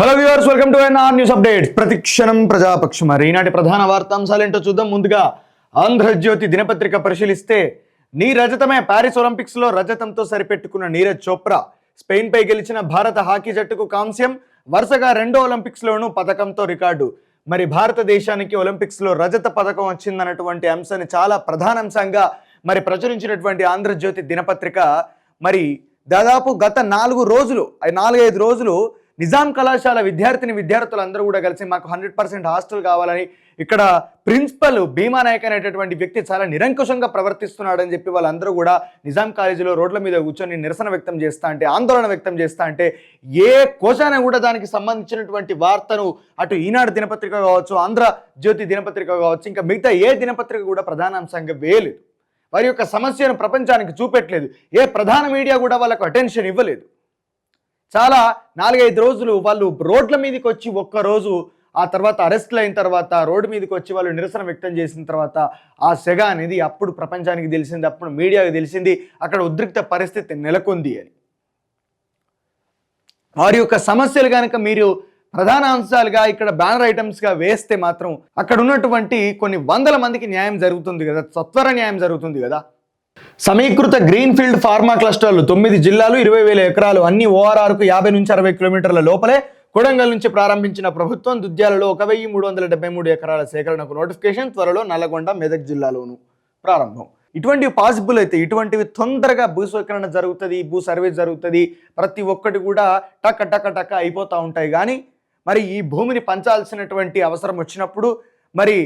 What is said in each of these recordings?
Hello viewers welcome to NR news update ప్రతిక్షణం ప్రజాపక్షం మరి ఈనాటి ప్రధాన వార్తాంశాలు ఏంటో చూద్దాం. ముందుగా ఆంధ్రజ్యోతి దినపత్రిక పరిశీలిస్తే నీ రజతమే ప్యారిస్ ఒలింపిక్స్లో రజతంతో సరిపెట్టుకున్న నీరజ్ చోప్రా స్పెయిన్ పై గెలిచిన భారత హాకీ జట్టుకు కాంస్యం వరుసగా రెండో ఒలింపిక్స్ లోనూ పథకంతో రికార్డు. మరి భారతదేశానికి ఒలింపిక్స్లో రజత పథకం వచ్చిందన్నటువంటి అంశాన్ని చాలా ప్రధానాంశంగా మరి ప్రచురించినటువంటి ఆంధ్రజ్యోతి దినపత్రిక మరి దాదాపు గత నాలుగు రోజులు నాలుగైదు రోజులు నిజాం కళాశాల విద్యార్థిని విద్యార్థులందరూ కూడా కలిసి మాకు హండ్రెడ్ పర్సెంట్ హాస్టల్ కావాలని ఇక్కడ ప్రిన్సిపల్ భీమా నాయక్ అనేటటువంటి వ్యక్తి చాలా నిరంకుశంగా ప్రవర్తిస్తున్నాడని చెప్పి వాళ్ళందరూ కూడా నిజాం కాలేజీలో రోడ్ల మీద కూర్చొని నిరసన వ్యక్తం చేస్తా అంటే ఆందోళన వ్యక్తం చేస్తా అంటే ఏ కోశాన కూడా దానికి సంబంధించినటువంటి వార్తను అటు ఈనాడు దినపత్రిక కావచ్చు ఆంధ్ర జ్యోతి దినపత్రిక కావచ్చు ఇంకా మిగతా ఏ దినపత్రిక కూడా ప్రధాన అంశంగా వేయలేదు. వారి యొక్క సమస్యను ప్రపంచానికి చూపెట్టలేదు. ఏ ప్రధాన మీడియా కూడా వాళ్ళకు అటెన్షన్ ఇవ్వలేదు. చాలా నాలుగైదు రోజులు వాళ్ళు రోడ్ల మీదకి వచ్చి ఒక్క రోజు ఆ తర్వాత అరెస్ట్లు అయిన తర్వాత రోడ్డు మీదకి వచ్చి వాళ్ళు నిరసన వ్యక్తం చేసిన తర్వాత ఆ సెగ అనేది అప్పుడు ప్రపంచానికి తెలిసింది అప్పుడు మీడియాకి తెలిసింది అక్కడ ఉద్రిక్త పరిస్థితి నెలకొంది అని. వారి యొక్క సమస్యలు కనుక మీరు ప్రధాన అంశాలుగా ఇక్కడ బ్యానర్ ఐటమ్స్గా వేస్తే మాత్రం అక్కడ ఉన్నటువంటి కొన్ని వందల మందికి న్యాయం జరుగుతుంది కదా సత్వర న్యాయం జరుగుతుంది కదా. సమీకృత గ్రీన్ఫీల్డ్ ఫార్మా క్లస్టర్లు తొమ్మిది జిల్లాలు ఇరవై వేల ఎకరాలు అన్ని ఓఆర్ఆర్కు యాభై నుంచి అరవై కిలోమీటర్ల లోపలే కొడంగల్ నుంచి ప్రారంభించిన ప్రభుత్వం దుద్యాలలో ఒక వెయ్యి మూడు వందల డెబ్బై మూడు ఎకరాల సేకరణకు నోటిఫికేషన్ త్వరలో నల్లగొండ మెదక్ జిల్లాలోను ప్రారంభం. ఇటువంటివి పాసిబుల్ అయితే ఇటువంటివి తొందరగా భూస్వీకరణ జరుగుతుంది భూ సర్వే జరుగుతుంది. ప్రతి ఒక్కటి కూడా టక్క టక్క టక్క అయిపోతూ ఉంటాయి. కానీ మరి ఈ భూమిని పంచాల్సినటువంటి అవసరం వచ్చినప్పుడు మరి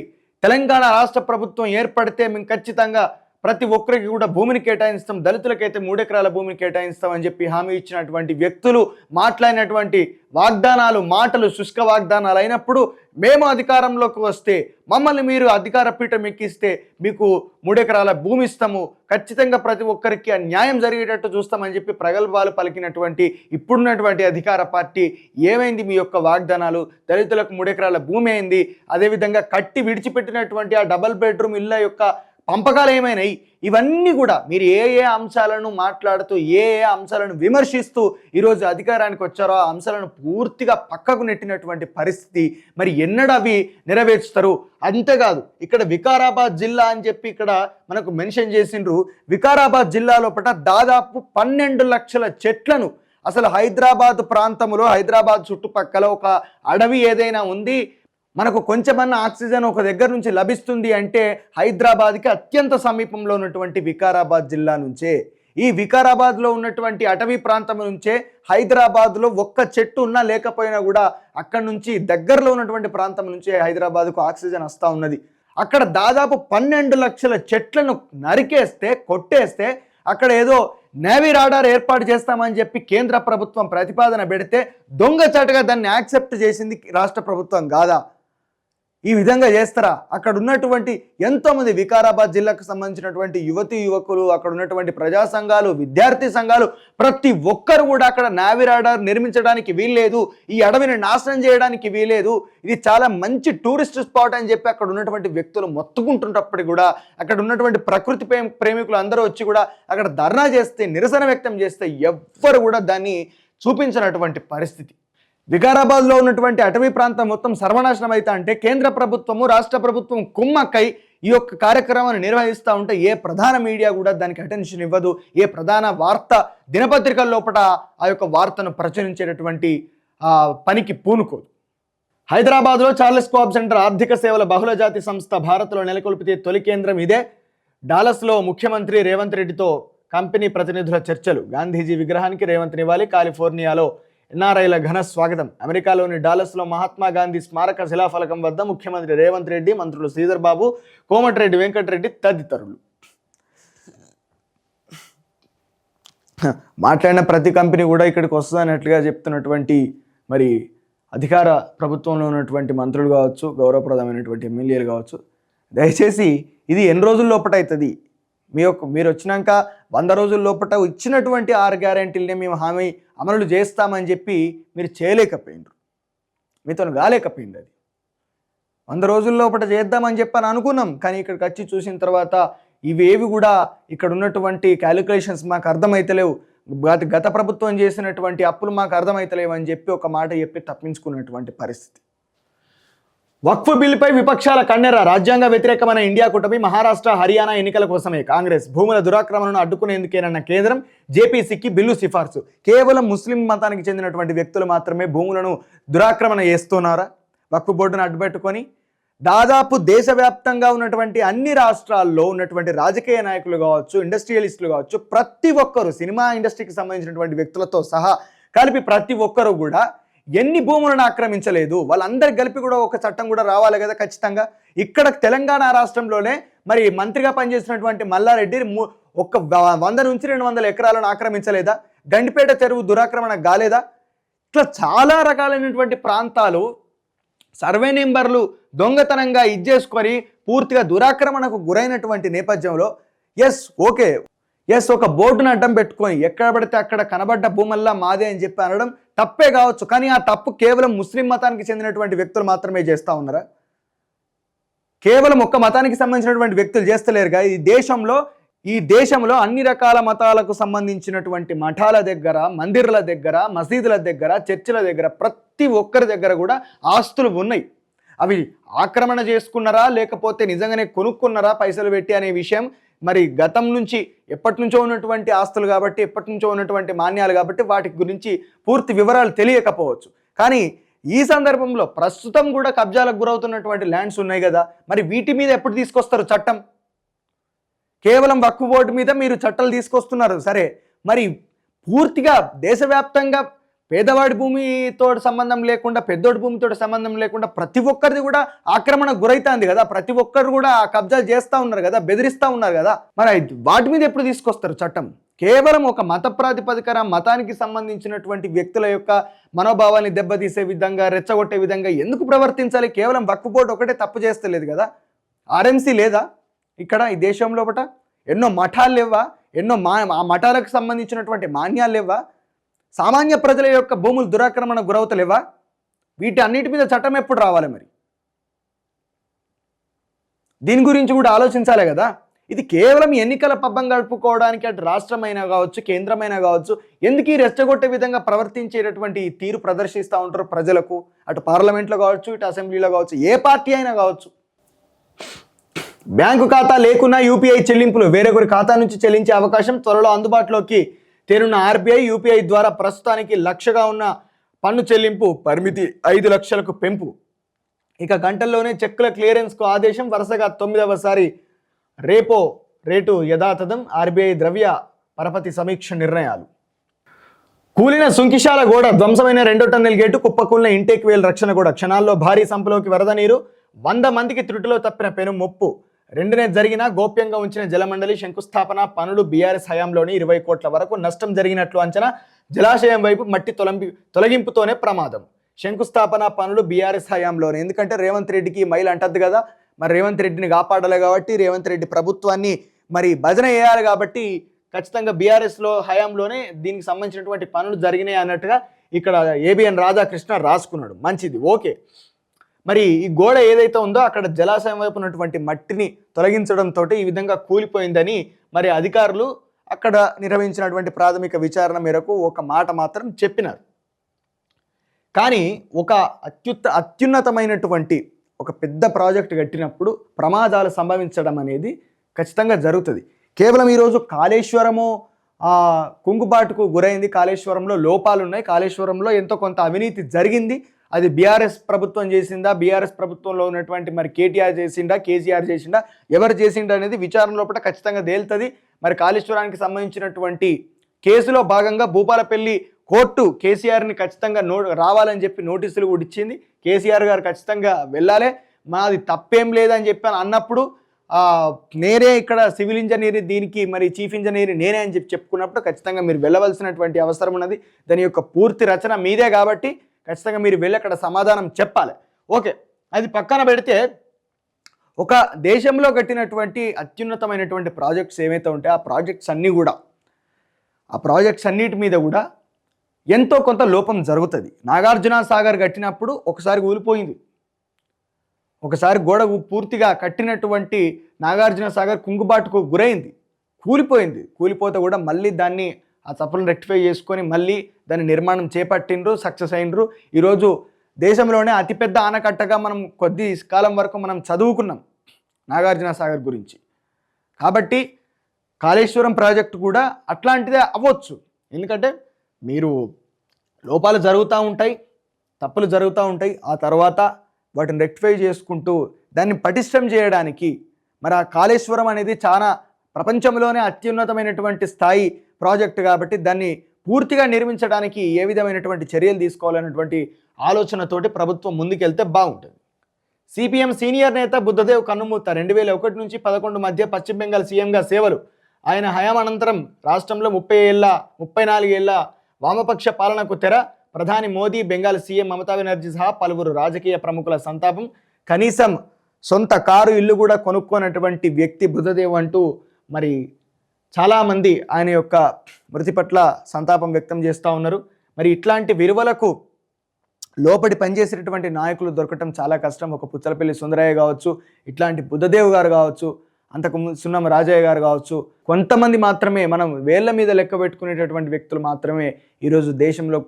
తెలంగాణ రాష్ట్ర ప్రభుత్వం ఏర్పడితే మేము ఖచ్చితంగా ప్రతి ఒక్కరికి కూడా భూమిని కేటాయిస్తాం దళితులకైతే మూడెకరాల భూమిని కేటాయిస్తామని చెప్పి హామీ ఇచ్చినటువంటి వ్యక్తులు మాట్లాడినటువంటి వాగ్దానాలు మాటలు శుష్క వాగ్దానాలు అయినప్పుడు మేము అధికారంలోకి వస్తే మమ్మల్ని మీరు అధికార పీఠం ఎక్కిస్తే మీకు మూడెకరాల భూమి ఇస్తాము. ఖచ్చితంగా ప్రతి ఒక్కరికి న్యాయం జరిగేటట్టు చూస్తామని చెప్పి ప్రగల్భాలు పలికినటువంటి ఇప్పుడున్నటువంటి అధికార పార్టీ ఏమైంది మీ యొక్క వాగ్దానాలు? దళితులకు మూడెకరాల భూమి అయింది. అదేవిధంగా కట్టి విడిచిపెట్టినటువంటి ఆ డబల్ బెడ్రూమ్ ఇళ్ళ యొక్క పంపకాలు ఏమైనాయి ఇవన్నీ కూడా మీరు ఏ ఏ అంశాలను మాట్లాడుతూ ఏ ఏ అంశాలను విమర్శిస్తూ ఈరోజు అధికారానికి వచ్చారో ఆ అంశాలను పూర్తిగా పక్కకు నెట్టినటువంటి పరిస్థితి మరి ఎన్నడవి నెరవేర్చుతారు? అంతేకాదు ఇక్కడ వికారాబాద్ జిల్లా అని చెప్పి ఇక్కడ మనకు మెన్షన్ చేసిండ్రు. వికారాబాద్ జిల్లాలో పట దాదాపు పన్నెండు లక్షల చెట్లను అసలు హైదరాబాద్ ప్రాంతంలో హైదరాబాద్ చుట్టుపక్కల ఒక అడవి ఏదైనా ఉంది మనకు కొంచెమన్నా ఆక్సిజన్ ఒక దగ్గర నుంచి లభిస్తుంది అంటే హైదరాబాద్కి అత్యంత సమీపంలో ఉన్నటువంటి వికారాబాద్ జిల్లా నుంచే. ఈ వికారాబాద్లో ఉన్నటువంటి అటవీ ప్రాంతం నుంచే హైదరాబాద్లో ఒక్క చెట్టు ఉన్నా లేకపోయినా కూడా అక్కడి నుంచి దగ్గరలో ఉన్నటువంటి ప్రాంతం నుంచే హైదరాబాద్కు ఆక్సిజన్ వస్తూ ఉన్నది. అక్కడ దాదాపు పన్నెండు లక్షల చెట్లను నరికేస్తే కొట్టేస్తే అక్కడ ఏదో నేవీ రాడార్ ఏర్పాటు చేస్తామని చెప్పి కేంద్ర ప్రభుత్వం ప్రతిపాదన పెడితే దొంగచాటుగా దాన్ని యాక్సెప్ట్ చేసింది రాష్ట్ర ప్రభుత్వం కాదా? ఈ విధంగా చేస్తారా? అక్కడ ఉన్నటువంటి ఎంతోమంది వికారాబాద్ జిల్లాకు సంబంధించినటువంటి యువతి యువకులు అక్కడ ఉన్నటువంటి ప్రజా సంఘాలు విద్యార్థి సంఘాలు ప్రతి ఒక్కరు కూడా అక్కడ నావిరాడార్ నిర్మించడానికి వీల్లేదు. ఈ అడవిని నాశనం చేయడానికి వీలేదు ఇది చాలా మంచి టూరిస్ట్ స్పాట్ అని చెప్పి అక్కడ ఉన్నటువంటి వ్యక్తులు మొత్తుకుంటున్నప్పటికీ కూడా అక్కడ ఉన్నటువంటి ప్రకృతి ప్రేమ ప్రేమికులు అందరూ వచ్చి కూడా అక్కడ ధర్నా చేస్తే నిరసన వ్యక్తం చేస్తే ఎవ్వరు కూడా దాన్ని చూపించినటువంటి పరిస్థితి. వికారాబాద్లో ఉన్నటువంటి అటవీ ప్రాంతం మొత్తం సర్వనాశనం అయితే అంటే కేంద్ర ప్రభుత్వము రాష్ట్ర ప్రభుత్వం కుమ్మక్కై ఈ యొక్క కార్యక్రమాన్ని నిర్వహిస్తూ ఉంటే ఏ ప్రధాన మీడియా కూడా దానికి అటెన్షన్ ఇవ్వదు. ఏ ప్రధాన వార్త దినపత్రికల లోపల ఆ యొక్క వార్తను ప్రచురించేటటువంటి పనికి పూనుకోదు. హైదరాబాద్లో చార్లెస్ కోఆప్ సెంటర్ ఆర్థిక సేవల బహుళజాతి సంస్థ భారత్లో నెలకొల్పితే తొలి కేంద్రం ఇదే. డాలస్లో ముఖ్యమంత్రి రేవంత్ రెడ్డితో కంపెనీ ప్రతినిధుల చర్చలు. గాంధీజీ విగ్రహానికి రేవంత్ నివ్వాలి కాలిఫోర్నియాలో ఎన్ఆర్ఐల ఘన స్వాగతం. అమెరికాలోని డాలస్లో మహాత్మా గాంధీ స్మారక శిలాఫలకం వద్ద ముఖ్యమంత్రి రేవంత్ రెడ్డి మంత్రులు శ్రీధర్ బాబు కోమటిరెడ్డి వెంకటరెడ్డి తదితరులు. మాట్లాడిన ప్రతి కంపెనీ కూడా ఇక్కడికి వస్తుందన్నట్లుగా చెప్తున్నటువంటి మరి అధికార ప్రభుత్వంలో ఉన్నటువంటి మంత్రులు కావచ్చు గౌరవప్రదమైనటువంటి ఎమ్మెల్యేలు కావచ్చు. దయచేసి ఇది ఎన్ని రోజుల లోపట అవుతుంది? మీ యొక్క మీరు వచ్చినాక వంద రోజుల లోపల ఇచ్చినటువంటి ఆరు గ్యారంటీలనే మేము హామీ అమలు చేస్తామని చెప్పి మీరు చేయలేకపోయిండ్రు మీతో కాలేకపోయింది అది. వంద రోజుల లోపల చేద్దామని చెప్పని అనుకున్నాం కానీ ఇక్కడికి వచ్చి చూసిన తర్వాత ఇవేవి కూడా ఇక్కడ ఉన్నటువంటి క్యాలిక్యులేషన్స్ మాకు అర్థమైతలేవు. గత గత ప్రభుత్వం చేసినటువంటి అప్పులు మాకు అర్థమైతలేవని చెప్పి ఒక మాట చెప్పి తప్పించుకున్నటువంటి పరిస్థితి. వక్ఫ్ బిల్లుపై విపక్షాల కన్నెర రాజ్యాంగ వ్యతిరేకమైన ఇండియా కూటమి మహారాష్ట్ర హర్యానా ఎన్నికల కోసమే. కాంగ్రెస్ భూముల దురాక్రమణను అడ్డుకునేందుకేనన్న కేంద్రం జేపీసీకి బిల్లు సిఫార్సు. కేవలం ముస్లిం మతానికి చెందినటువంటి వ్యక్తులు మాత్రమే భూములను దురాక్రమణ చేస్తున్నారా? వక్ఫ్ బోర్డును అడ్డుపెట్టుకొని దాదాపు దేశవ్యాప్తంగా ఉన్నటువంటి అన్ని రాష్ట్రాల్లో ఉన్నటువంటి రాజకీయ నాయకులు కావచ్చు ఇండస్ట్రియలిస్టులు కావచ్చు ప్రతి ఒక్కరు సినిమా ఇండస్ట్రీకి సంబంధించినటువంటి వ్యక్తులతో సహా కలిపి ప్రతి ఒక్కరు కూడా ఎన్ని భూములను ఆక్రమించలేదు? వాళ్ళందరి కలిపి కూడా ఒక చట్టం కూడా రావాలి కదా ఖచ్చితంగా. ఇక్కడ తెలంగాణ రాష్ట్రంలోనే మరి మంత్రిగా పనిచేసినటువంటి మల్లారెడ్డి ఒక వంద నుంచి రెండు వందల ఎకరాలను ఆక్రమించలేదా? గండిపేట చెరువు దురాక్రమణ కాలేదా? ఇట్లా చాలా రకాలైనటువంటి ప్రాంతాలు సర్వే నెంబర్లు దొంగతనంగా ఇచ్చేసుకొని పూర్తిగా దురాక్రమణకు గురైనటువంటి నేపథ్యంలో ఎస్ ఓకే ఎస్ ఒక బోర్డును అడ్డం పెట్టుకొని ఎక్కడ పడితే అక్కడ కనబడ్డ భూమల్లా మాదే అని చెప్పి అనడం తప్పే కావచ్చు కానీ ఆ తప్పు కేవలం ముస్లిం మతానికి చెందినటువంటి వ్యక్తులు మాత్రమే చేస్తూ ఉన్నారా? కేవలం ఒక్క మతానికి సంబంధించినటువంటి వ్యక్తులు చేస్తలేరుగా? ఈ దేశంలో ఈ దేశంలో అన్ని రకాల మతాలకు సంబంధించినటువంటి మఠాల దగ్గర మందిర్ల దగ్గర మసీదుల దగ్గర చర్చిల దగ్గర ప్రతి ఒక్కరి దగ్గర కూడా ఆస్తులు ఉన్నాయి. అవి ఆక్రమణ చేసుకున్నారా? లేకపోతే నిజంగానే కొనుక్కున్నారా? పైసలు పెట్టి అనే విషయం మరి గతం నుంచి ఎప్పటి నుంచో ఉన్నటువంటి ఆస్తులు కాబట్టి ఎప్పటి నుంచో ఉన్నటువంటి మాన్యాలు కాబట్టి వాటి గురించి పూర్తి వివరాలు తెలియకపోవచ్చు. కానీ ఈ సందర్భంలో ప్రస్తుతం కూడా కబ్జాలకు గురవుతున్నటువంటి ల్యాండ్స్ ఉన్నాయి కదా మరి వీటి మీద ఎప్పుడు తీసుకొస్తారు చట్టం? కేవలం వక్కు బోర్డు మీద మీరు చట్టాలు తీసుకొస్తున్నారు సరే. మరి పూర్తిగా దేశవ్యాప్తంగా పేదవాడి భూమితో సంబంధం లేకుండా పెద్దోడి భూమితో సంబంధం లేకుండా ప్రతి ఒక్కరిది కూడా ఆక్రమణ గురైతుంది కదా. ప్రతి ఒక్కరు కూడా ఆ కబ్జాలు చేస్తూ ఉన్నారు కదా బెదిరిస్తూ ఉన్నారు కదా. మరి వాటి మీద ఎప్పుడు తీసుకొస్తారు చట్టం? కేవలం ఒక మత ప్రాతిపదికన మతానికి సంబంధించినటువంటి వ్యక్తుల యొక్క మనోభావాన్ని దెబ్బతీసే విధంగా రెచ్చగొట్టే విధంగా ఎందుకు ప్రవర్తించాలి? కేవలం వక్ఫ్ బోర్డు ఒకటే తప్పు చేస్తలేదు కదా. ఆర్ఎంసీ లేదా ఇక్కడ ఈ దేశంలో ఒకట ఎన్నో మఠాలు లేవా ఎన్నో మా ఆ మఠాలకు సంబంధించినటువంటి మాన్యాలు లేవా సామాన్య ప్రజల యొక్క భూములు దురాక్రమణ గురవుతలేవా? వీటి అన్నిటి మీద చట్టం ఎప్పుడు రావాలి మరి? దీని గురించి కూడా ఆలోచించాలి కదా? ఇది కేవలం ఎన్నికల పబ్బం గడుపుకోవడానికి అటు రాష్ట్రమైనా కావచ్చు కేంద్రమైనా కావచ్చు ఎందుకు ఈ రెచ్చగొట్టే విధంగా ప్రవర్తించేటటువంటి తీరు ప్రదర్శిస్తూ ఉంటారు ప్రజలకు? అటు పార్లమెంట్లో కావచ్చు ఇటు అసెంబ్లీలో కావచ్చు ఏ పార్టీ అయినా కావచ్చు. బ్యాంకు ఖాతా లేకున్నా యూపీఐ చెల్లింపులు వేరొకరి ఖాతా నుంచి చెల్లించే అవకాశం త్వరలో అందుబాటులోకి తేనున్న ఆర్బీఐ యూపీఐ ద్వారా ప్రస్తుతానికి లక్షగా ఉన్న పన్ను చెల్లింపు పరిమితి ఐదు లక్షలకు పెంపు. ఇక గంటల్లోనే చెక్కుల క్లియరెన్స్కు ఆదేశం. వరుసగా తొమ్మిదవసారి రేపో రేటు యథాతథం. ఆర్బీఐ ద్రవ్య పరపతి సమీక్ష నిర్ణయాలు. కూలిన సుంకిశాల గోడ ధ్వంసమైన రెండో టన్నెల్ గేటు కుప్పకూలిన ఇంటేక్ వేల్ రక్షణ గోడ క్షణాల్లో భారీ సంపులోకి వరద నీరు వంద మందికి త్రుటిలో తప్పిన పెను ముప్పు. రెండునే జరిగిన గోప్యంగా ఉంచిన జలమండలి శంకుస్థాపన పనులు బీఆర్ఎస్ హయాంలోని ఇరవై కోట్ల వరకు నష్టం జరిగినట్లు అంచనా జలాశయం వైపు మట్టి తొలంపి తొలగింపుతోనే ప్రమాదం. శంకుస్థాపన పనులు బీఆర్ఎస్ హయాంలోనే. ఎందుకంటే రేవంత్ రెడ్డికి మైలు మైల్ అంటద్దు కదా. మరి రేవంత్ రెడ్డిని కాపాడాలి కాబట్టి రేవంత్ రెడ్డి ప్రభుత్వాన్ని మరి భజన వేయాలి కాబట్టి ఖచ్చితంగా బీఆర్ఎస్లో హయాంలోనే దీనికి సంబంధించినటువంటి పనులు జరిగినాయి అన్నట్టుగా ఇక్కడ ఏబిఎన్ రాధాకృష్ణ రాసుకున్నాడు. మంచిది. ఓకే. మరి ఈ గోడ ఏదైతే ఉందో అక్కడ జలాశయం వైపు ఉన్నటువంటి మట్టిని తొలగించడంతో ఈ విధంగా కూలిపోయిందని మరి అధికారులు అక్కడ నిర్వహించినటువంటి ప్రాథమిక విచారణ మేరకు ఒక మాట మాత్రం చెప్పినారు. కానీ ఒక అత్యుత్త అత్యున్నతమైనటువంటి ఒక పెద్ద ప్రాజెక్ట్ కట్టినప్పుడు ప్రమాదాలు సంభవించడం అనేది ఖచ్చితంగా జరుగుతుంది. కేవలం ఈరోజు కాళేశ్వరము కుంగుబాటుకు గురైంది కాళేశ్వరంలో లోపాలు ఉన్నాయి కాళేశ్వరంలో ఎంతో కొంత అవినీతి జరిగింది. అది బీఆర్ఎస్ ప్రభుత్వం చేసిందా? బీఆర్ఎస్ ప్రభుత్వంలో ఉన్నటువంటి మరి కేటీఆర్ చేసిండా కేసీఆర్ చేసిండా ఎవరు చేసిండా అనేది విచారణ లోపల ఖచ్చితంగా తేలుతుంది. మరి కాళేశ్వరానికి సంబంధించినటువంటి కేసులో భాగంగా భూపాలపల్లి కోర్టు కేసీఆర్ని ఖచ్చితంగా నో రావాలని చెప్పి నోటీసులు కూడా ఇచ్చింది. కేసీఆర్ గారు ఖచ్చితంగా వెళ్ళాలి. మాది తప్పేం లేదని చెప్పి అన్నప్పుడు నేనే ఇక్కడ సివిల్ ఇంజనీర్ దీనికి మరి చీఫ్ ఇంజనీర్ నేనే అని చెప్పి చెప్పుకున్నప్పుడు ఖచ్చితంగా మీరు వెళ్ళవలసినటువంటి అవసరం ఉన్నది. దాని యొక్క పూర్తి రచన మీదే కాబట్టి ఖచ్చితంగా మీరు వెళ్ళి అక్కడ సమాధానం చెప్పాలి. ఓకే అది పక్కన పెడితే ఒక దేశంలో కట్టినటువంటి అత్యున్నతమైనటువంటి ప్రాజెక్ట్స్ ఏవైతే ఉంటాయో ఆ ప్రాజెక్ట్స్ అన్నీ కూడా ఆ ప్రాజెక్ట్స్ అన్నిటి మీద కూడా ఎంతో కొంత లోపం జరుగుతుంది. నాగార్జున సాగర్ కట్టినప్పుడు ఒకసారి కూలిపోయింది ఒకసారి గోడ పూర్తిగా కట్టినటువంటి నాగార్జున సాగర్ కుంగుబాటుకు గురైంది. కూలిపోయింది. కూలిపోతే కూడా మళ్ళీ దాన్ని ఆ తప్పులను రెక్టిఫై చేసుకొని మళ్ళీ దాని నిర్మాణం చేపట్టిండ్రు సక్సెస్ అయినరు ఈరోజు దేశంలోనే అతిపెద్ద ఆనకట్టగా మనం కొద్ది కాలం వరకు మనం చదువుకున్నాం నాగార్జున సాగర్ గురించి. కాబట్టి కాళేశ్వరం ప్రాజెక్టు కూడా అట్లాంటిదే అవ్వచ్చు. ఎందుకంటే మీరు లోపాలు జరుగుతూ ఉంటాయి తప్పులు జరుగుతూ ఉంటాయి. ఆ తర్వాత వాటిని రెక్టిఫై చేసుకుంటూ దాన్ని పటిష్టం చేయడానికి మరి ఆ కాళేశ్వరం అనేది చాలా ప్రపంచంలోనే అత్యున్నతమైనటువంటి స్థాయి ప్రాజెక్టు కాబట్టి దాన్ని పూర్తిగా నిర్మించడానికి ఏ విధమైనటువంటి చర్యలు తీసుకోవాలనేటువంటి ఆలోచనతోటి ప్రభుత్వం ముందుకెళ్తే బాగుంటుంది. సిపిఎం సీనియర్ నేత బుద్ధదేవ్ కన్నుమూత రెండు వేల ఒకటి నుంచి పదకొండు మధ్య పశ్చిమ బెంగాల్ సీఎంగా సేవలు. ఆయన హయాం అనంతరం రాష్ట్రంలో ముప్పై ఏళ్ళ ముప్పై నాలుగేళ్ళ వామపక్ష పాలనకు తెర. ప్రధాని మోదీ బెంగాల్ సీఎం మమతా బెనర్జీ సహా పలువురు రాజకీయ ప్రముఖుల సంతాపం. కనీసం సొంత కారు ఇల్లు కూడా కొనుక్కోనటువంటి వ్యక్తి బుద్ధదేవ్ అంటూ మరి చాలామంది ఆయన యొక్క మృతి పట్ల సంతాపం వ్యక్తం చేస్తూ ఉన్నారు. మరి ఇట్లాంటి విలువలకు లోపడి పనిచేసేటటువంటి నాయకులు దొరకటం చాలా కష్టం. ఒక పుచ్చలపల్లి సుందరయ్య కావచ్చు ఇట్లాంటి బుద్ధదేవ్ గారు కావచ్చు అంతకు ము- సున్నం రాజయ్య గారు కావచ్చు కొంతమంది మాత్రమే మనం వేళ్ళ మీద లెక్క పెట్టుకునేటటువంటి వ్యక్తులు మాత్రమే ఈరోజు దేశంలో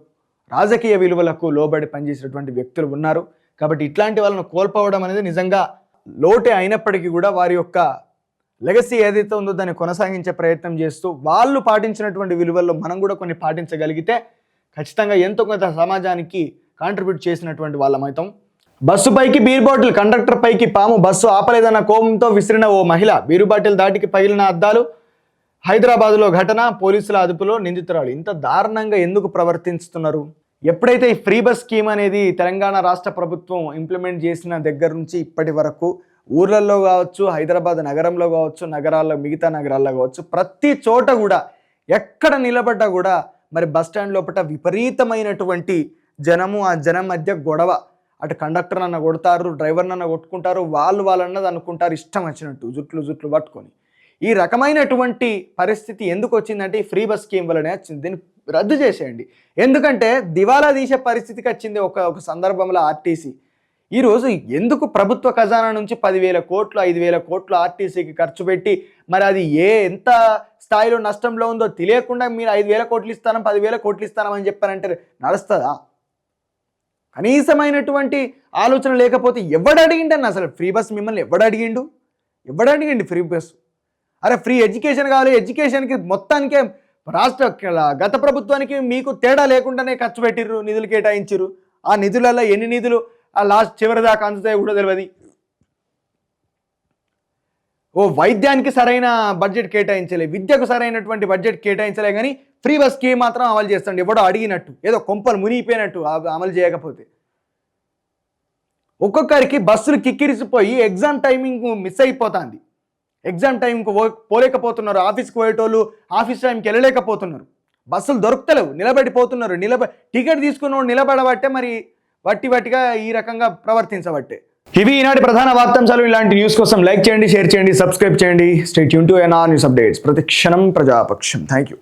రాజకీయ విలువలకు లోబడి పనిచేసేటువంటి వ్యక్తులు ఉన్నారు. కాబట్టి ఇట్లాంటి వాళ్ళను కోల్పోవడం అనేది నిజంగా లోటే అయినప్పటికీ కూడా వారి యొక్క లెగసీ ఏదైతే ఉందో దాన్ని కొనసాగించే ప్రయత్నం చేస్తూ వాళ్ళు పాటించినటువంటి విలువల్లో మనం కూడా కొన్ని పాటించగలిగితే ఖచ్చితంగా ఎంతో కొంత సమాజానికి కాంట్రిబ్యూట్ చేసినటువంటి వాళ్ళమైతాం బస్సు పైకి బీర్ బాటిల్ కండక్టర్ పైకి పాము బస్సు ఆపలేదన్న కోపంతో విసిరిన ఓ మహిళ బీరు బాటిల్ దాటికి పగిలిన అద్దాలు హైదరాబాద్లో ఘటన పోలీసుల అదుపులో నిందితురాలు. ఇంత దారుణంగా ఎందుకు ప్రవర్తిస్తున్నారు? ఎప్పుడైతే ఈ ఫ్రీ బస్ స్కీమ్ అనేది తెలంగాణ రాష్ట్ర ప్రభుత్వం ఇంప్లిమెంట్ చేసిన దగ్గర నుంచి ఇప్పటి వరకు ఊర్లలో కావచ్చు హైదరాబాద్ నగరంలో కావచ్చు నగరాల్లో మిగతా నగరాల్లో కావచ్చు ప్రతి చోట కూడా ఎక్కడ నిలబడ్డా కూడా మరి బస్ స్టాండ్ లోపల విపరీతమైనటువంటి జనము ఆ జనం మధ్య గొడవ. అటు కండక్టర్ అన్న కొడతారు డ్రైవర్ అన్న కొట్టుకుంటారు వాళ్ళు వాళ్ళన్నది అనుకుంటారు ఇష్టం వచ్చినట్టు జుట్లు జుట్లు పట్టుకొని. ఈ రకమైనటువంటి పరిస్థితి ఎందుకు వచ్చిందంటే ఈ ఫ్రీ బస్ స్కీమ్ వల్లనే వచ్చింది. దీన్ని రద్దు చేసేయండి. ఎందుకంటే దివాలా తీసే పరిస్థితికి వచ్చింది ఒక ఒక సందర్భంలో ఆర్టీసీ. ఈరోజు ఎందుకు ప్రభుత్వ ఖజానా నుంచి పదివేల కోట్లు ఐదు వేల కోట్లు ఆర్టీసీకి ఖర్చు పెట్టి మరి అది ఏ ఎంత స్థాయిలో నష్టంలో ఉందో తెలియకుండా మీరు ఐదు వేల కోట్లు ఇస్తాను పదివేల కోట్లు ఇస్తానని చెప్పారంటే నడుస్తుందా? కనీసమైనటువంటి ఆలోచన లేకపోతే ఎవడు అడిగిండన్న అసలు ఫ్రీ బస్ మిమ్మల్ని ఎవడు అడిగిండు? ఎవడు అడిగిండి ఫ్రీ బస్? అరే ఫ్రీ ఎడ్యుకేషన్ కావాలి. ఎడ్యుకేషన్కి మొత్తానికే రాష్ట్ర గత ప్రభుత్వానికి మీకు తేడా లేకుండానే ఖర్చు పెట్టిర్రు నిధులు కేటాయించిర్రు. ఆ నిధులలో ఎన్ని నిధులు? ఆ లాస్ట్ చివరి దాకా అందుతాయో కూడా తెలియదు. ఓ వైద్యానికి సరైన బడ్జెట్ కేటాయించలే విద్యకు సరైనటువంటి బడ్జెట్ కేటాయించలే కానీ ఫ్రీ బస్ స్కీమ్ మాత్రం అమలు చేస్తాడు. ఎవడో అడిగినట్టు ఏదో కొంపలు మునిగిపోయినట్టు అమలు చేయకపోతే. ఒక్కొక్కరికి బస్సులు కిక్కిరిసిపోయి ఎగ్జామ్ టైమింగ్ మిస్ అయిపోతుంది. ఎగ్జామ్ టైంకు పోలేకపోతున్నారు. ఆఫీస్కి పోయేటోళ్ళు ఆఫీస్ టైంకి వెళ్ళలేకపోతున్నారు. బస్సులు దొరుకుతలేవు. నిలబడిపోతున్నారు. నిలబ టికెట్ తీసుకున్నోడు నిలబడబట్టే మరి వట్టి వట్టిగా ఈ రకంగా ప్రవర్తించబట్టే. ఇవి ఈనాటి ప్రధాన వార్తాంశాలు ఇలాంటి న్యూస్ కోసం లైక్ చేయండి షేర్ చేయండి సబ్స్క్రైబ్ చేయండి. State Yoon to NR news updates ప్రతి క్షణం ప్రజాపక్షం. Thank you